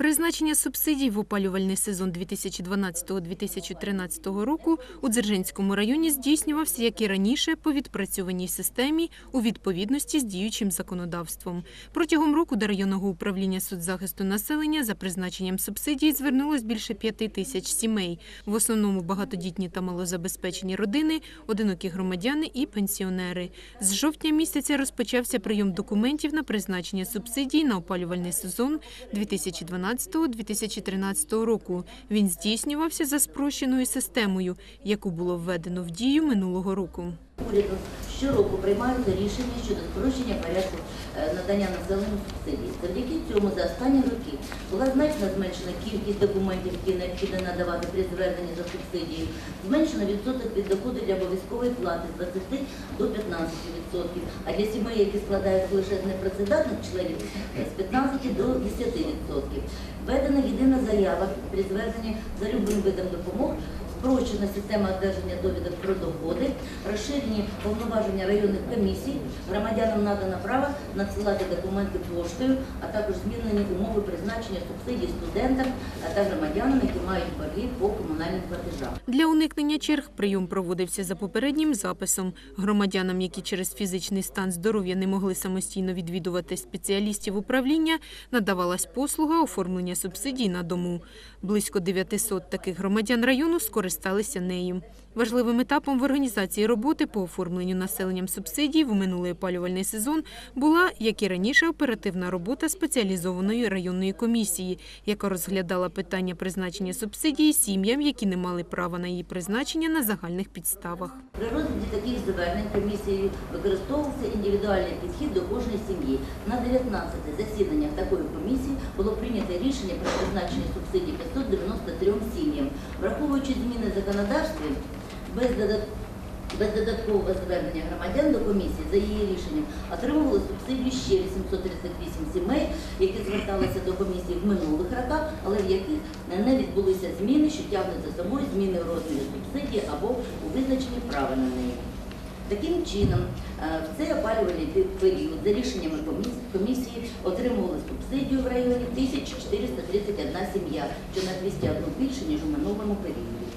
Призначення субсидій в опалювальний сезон 2012-2013 року у Дзержинському районі здійснювався, як і раніше, по відпрацьованій системі у відповідності з діючим законодавством. Протягом року до районного управління соцзахисту населення за призначенням субсидій звернулось більше п'яти тисяч сімей. В основному багатодітні та малозабезпечені родини, одинокі громадяни і пенсіонери. З жовтня місяця розпочався прийом документів на призначення субсидій на опалювальний сезон 2012-2013 року. Він здійснювався за спрощеною системою, яку було введено в дію минулого року. Урядом щороку приймаються рішення щодо спрощення порядку е, надання населенню субсидій. Завдяки цьому за останні роки була значно зменшена кількість документів, які необхідно надавати при зверненні за субсидії, зменшено відсоток від доходу для обов'язкової плати з 20 до 15 відсотків, а для сімей, які складають лише непрацедатних членів, е, з 15 до 10 відсотків. Введена єдина заява при зверненні за любим видом допомог спрощена система одержання довідок про доходи, розширені повноваження районних комісій, громадянам надано право надсилати документи поштою, а також змінені умови призначення субсидій студентам та громадянам, які мають борги по комунальним платежам. Для уникнення черг прийом проводився за попереднім записом. Громадянам, які через фізичний стан здоров'я не могли самостійно відвідувати спеціалістів управління, надавалась послуга оформлення субсидій на дому. Близько 900 таких громадян району скористалися нею. Важливим етапом в організації роботи по оформленню населенням субсидій в минулий опалювальний сезон була, як і раніше, оперативна робота спеціалізованої районної комісії, яка розглядала питання призначення субсидії сім'ям, які не мали права на її призначення на загальних підставах. При розгляді таких звернень комісією використовувався індивідуальний підхід до кожної сім'ї. На 19 засіданнях такої комісії було прийнято рішення про призначення субсидій 593 сім'ям. Враховуючи зміни в законодавстві, без без додаткового звернення громадян до комісії за її рішенням отримували субсидію ще 838 сімей, які зверталися до комісії в минулих роках, але в яких не відбулися зміни, що тягнуть за собою зміни в розмірі субсидії або у визначенні права на неї. Таким чином, е, в цей опалювальний період за рішеннями комісії отримували субсидію в районі 1431 сім'я, що на 201 більше, ніж у минулому періоді.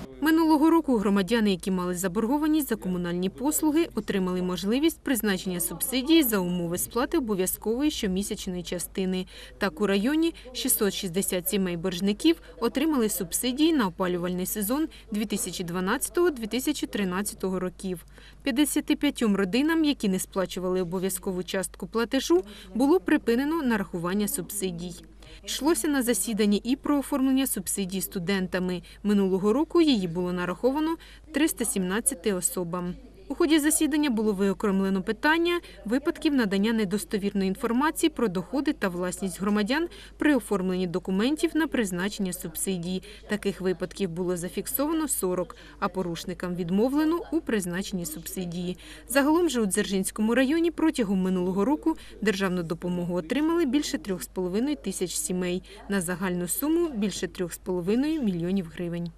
Минулого року громадяни, які мали заборгованість за комунальні послуги, отримали можливість призначення субсидії за умови сплати обов'язкової щомісячної частини. Так у районі 660 сімей боржників отримали субсидії на опалювальний сезон 2012-2013 років. 55 родинам, які не сплачували обов'язкову частку платежу, було припинено нарахування субсидій. Йшлося на засіданні і про оформлення субсидій студентами. Минулого року її було нараховано 317 особам. У ході засідання було виокремлено питання випадків надання недостовірної інформації про доходи та власність громадян при оформленні документів на призначення субсидій. Таких випадків було зафіксовано 40, а порушникам відмовлено у призначенні субсидії. Загалом же у Дзержинському районі протягом минулого року державну допомогу отримали більше 3,5 тисяч сімей на загальну суму більше 3,5 мільйонів гривень.